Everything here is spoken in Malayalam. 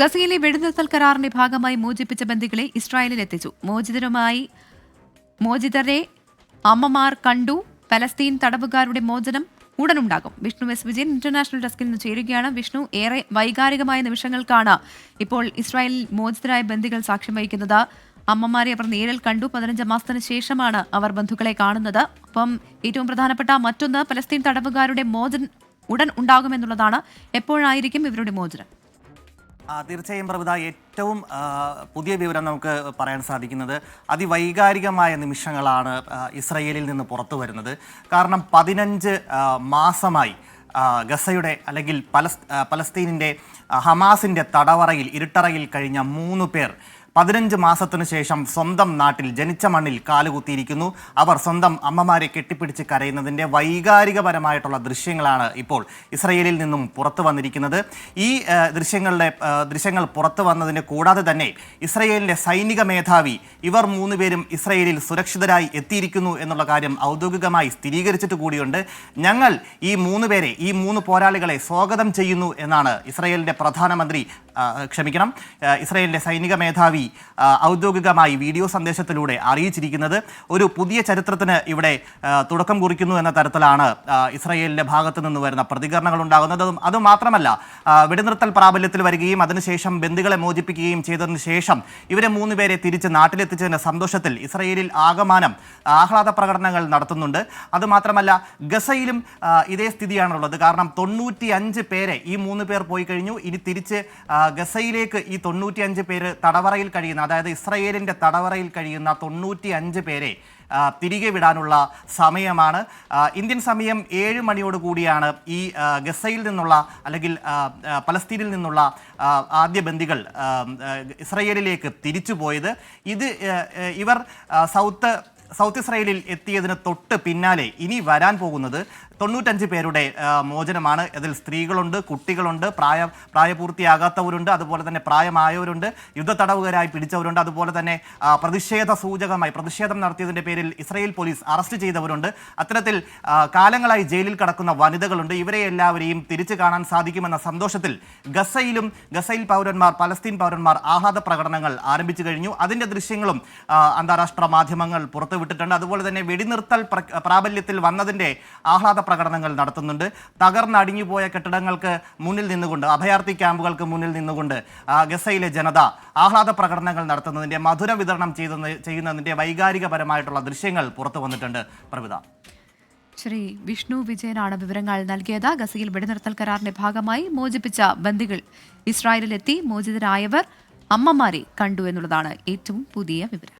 ഗസയിലെ വെടിനിർത്തൽ കരാറിന്റെ ഭാഗമായി മോചിപ്പിച്ച ബന്ദികളെ ഇസ്രായേലിൽ എത്തിച്ചു മോചിതരുമായി മോചിതരെ അമ്മമാർ കണ്ടു. പലസ്തീൻ തടവുകാരുടെ മോചനം ഉടനുണ്ടാകും. വിഷ്ണു എസ് വിജയൻ ഇന്റർനാഷണൽ ഡെസ്കിൽ നിന്ന് ചേരുകയാണ്. വിഷ്ണു ഏറെ വൈകാരികമായ നിമിഷങ്ങൾക്കാണ് ഇപ്പോൾ ഇസ്രായേലിൽ മോചിതരായ ബന്ദികൾ സാക്ഷ്യം വഹിക്കുന്നത്. അമ്മമാരെ അവർ നേരിൽ കണ്ടു. പതിനഞ്ച് മാസത്തിന് ശേഷമാണ് അവർ ബന്ധുക്കളെ കാണുന്നത്. അപ്പം ഏറ്റവും പ്രധാനപ്പെട്ട മറ്റൊന്ന് പലസ്തീൻ തടവുകാരുടെ മോചനം ഉടൻ ഉണ്ടാകുമെന്നുള്ളതാണ്. എപ്പോഴായിരിക്കും ഇവരുടെ മോചനം? തീർച്ചയായും പ്രഭുത ഏറ്റവും പുതിയ വിവരം നമുക്ക് പറയാൻ സാധിക്കുന്നത് അതിവൈകാരികമായ നിമിഷങ്ങളാണ് ഇസ്രയേലിൽ നിന്ന് പുറത്തു വരുന്നത്. കാരണം പതിനഞ്ച് മാസമായി ഗസയുടെ അല്ലെങ്കിൽ പലസ് പലസ്തീനിന്റെ ഹമാസിന്റെ തടവറയിൽ ഇരുട്ടറയിൽ കഴിഞ്ഞ മൂന്ന് പേർ പതിനഞ്ച് മാസത്തിനു ശേഷം സ്വന്തം നാട്ടിൽ ജനിച്ച മണ്ണിൽ കാലുകുത്തിയിരിക്കുന്നു. അവർ സ്വന്തം അമ്മമാരെ കെട്ടിപ്പിടിച്ച് കരയുന്നതിന്റെ വൈകാരികപരമായിട്ടുള്ള ദൃശ്യങ്ങളാണ് ഇപ്പോൾ ഇസ്രയേലിൽ നിന്നും പുറത്തു വന്നിരിക്കുന്നത്. ഈ ദൃശ്യങ്ങളുടെ ദൃശ്യങ്ങൾ പുറത്തു വന്നതിന് കൂടാതെ തന്നെ ഇസ്രയേലിന്റെ സൈനിക മേധാവി ഇവർ മൂന്നുപേരും ഇസ്രയേലിൽ സുരക്ഷിതരായി എത്തിയിരിക്കുന്നു എന്നുള്ള കാര്യം ഔദ്യോഗികമായി സ്ഥിരീകരിച്ചിട്ട് കൂടിയുണ്ട്. ഞങ്ങൾ ഈ മൂന്ന് പേരെ ഈ മൂന്ന് പോരാളികളെ സ്വാഗതം ചെയ്യുന്നു എന്നാണ് ഇസ്രയേലിന്റെ പ്രധാനമന്ത്രി ക്ഷമിക്കണം. ഇസ്രയേലിന്റെ സൈനിക മേധാവി ഔദ്യോഗികമായി വീഡിയോ സന്ദേശത്തിലൂടെ അറിയിച്ചിരിക്കുന്നത് ഒരു പുതിയ ചരിത്രത്തിന് ഇവിടെ തുടക്കം കുറിക്കുന്നു എന്ന തരത്തിലാണ് ഇസ്രയേലിന്റെ ഭാഗത്തു നിന്ന് വരുന്ന പ്രതികരണങ്ങൾ ഉണ്ടാകുന്നത്. അത് അതുമാത്രമല്ല വെടിനിർത്തൽ പ്രാബല്യത്തിൽ വരികയും അതിനുശേഷം ബന്ധുക്കളെ മോചിപ്പിക്കുകയും ചെയ്തതിനു ശേഷം ഇവരെ മൂന്ന് പേരെ തിരിച്ച് നാട്ടിലെത്തിച്ചതിന്റെ സന്തോഷത്തിൽ ഇസ്രയേലിൽ ആകമാനം ആഹ്ലാദ പ്രകടനങ്ങൾ നടത്തുന്നുണ്ട്. അതുമാത്രമല്ല ഗസയിലും ഇതേ സ്ഥിതിയാണുള്ളത്. കാരണം തൊണ്ണൂറ്റി അഞ്ച് പേരെ ഈ മൂന്ന് പേർ പോയി കഴിഞ്ഞു. ഇനി തിരിച്ച് ഗസയിലേക്ക് ഈ തൊണ്ണൂറ്റി അഞ്ച് പേര് തടവറയിൽ കഴിയുന്ന അതായത് ഇസ്രയേലിന്റെ തടവറയിൽ കഴിയുന്ന തൊണ്ണൂറ്റി അഞ്ച് പേരെ തിരികെ വിടാനുള്ള സമയമാണ്. ഇന്ത്യൻ സമയം ഏഴ് മണിയോട് കൂടിയാണ് ഈ ഗസയിൽ നിന്നുള്ള അല്ലെങ്കിൽ പലസ്തീനിൽ നിന്നുള്ള ആദ്യ ബന്ദികൾ ഇസ്രയേലിലേക്ക് തിരിച്ചു പോയത് ഇത് ഇവർ സൗത്ത് സൗത്ത് ഇസ്രയേലിൽ എത്തിയതിന് തൊട്ട് പിന്നാലെ ഇനി വരാൻ പോകുന്നത് തൊണ്ണൂറ്റഞ്ച് പേരുടെ മോചനമാണ്. അതിൽ സ്ത്രീകളുണ്ട് കുട്ടികളുണ്ട് പ്രായ പ്രായപൂർത്തിയാകാത്തവരുണ്ട് അതുപോലെ തന്നെ പ്രായമായവരുണ്ട് യുദ്ധ തടവുകാരായി പിടിച്ചവരുണ്ട് അതുപോലെ തന്നെ പ്രതിഷേധ സൂചകമായി പ്രതിഷേധം നടത്തിയതിന്റെ പേരിൽ ഇസ്രയേൽ പോലീസ് അറസ്റ്റ് ചെയ്തവരുണ്ട്. അത്തരത്തിൽ കാലങ്ങളായി ജയിലിൽ കിടക്കുന്ന വനിതകളുണ്ട്. ഇവരെ എല്ലാവരെയും തിരിച്ചു കാണാൻ സാധിക്കുമെന്ന സന്തോഷത്തിൽ ഗസയിലും ഗസയിൽ പൗരന്മാർ പലസ്തീൻ പൗരന്മാർ ആഹ്ലാദ പ്രകടനങ്ങൾ ആരംഭിച്ചു കഴിഞ്ഞു. അതിന്റെ ദൃശ്യങ്ങളും അന്താരാഷ്ട്ര മാധ്യമങ്ങൾ പുറത്തുവിട്ടിട്ടുണ്ട് അതുപോലെ തന്നെ വെടിനിർത്തൽ പ്ര- പ്രാബല്യത്തിൽ വന്നതിന്റെ ആഹ്ലാദ പ്രകടനങ്ങൾ നടത്തുന്നുണ്ട്. തകർന്നടിഞ്ഞുപോയ കെട്ടിടങ്ങൾക്ക് മുന്നിൽ നിന്നുകൊണ്ട് അഭയാർത്ഥി ക്യാമ്പുകൾക്ക് മുന്നിൽ നിന്നുകൊണ്ട് ഗസയിലെ ജനത ആഹ്ലാദ പ്രകടനങ്ങൾ നടത്തുന്നതിന്റെ മധുര വിതരണം ചെയ്യുന്ന ചെയ്യുന്നതിന്റെ വൈകാരികപരമായിട്ടുള്ള ദൃശ്യങ്ങൾ പുറത്തു വന്നിട്ടുണ്ട്. പ്രവിത. ശ്രീ വിഷ്ണു വിജയനാണ് വിവരങ്ങൾ നൽകിയത്. ഗസയിൽ വെടിനിർത്തൽ കരാറിന്റെ ഭാഗമായി മോചിപ്പിച്ച ബന്ദികൾ ഇസ്രായേലിലെത്തി. മോചിതരായവർ അമ്മമാരെ കണ്ടു എന്നുള്ളതാണ് ഏറ്റവും പുതിയ വിവരം.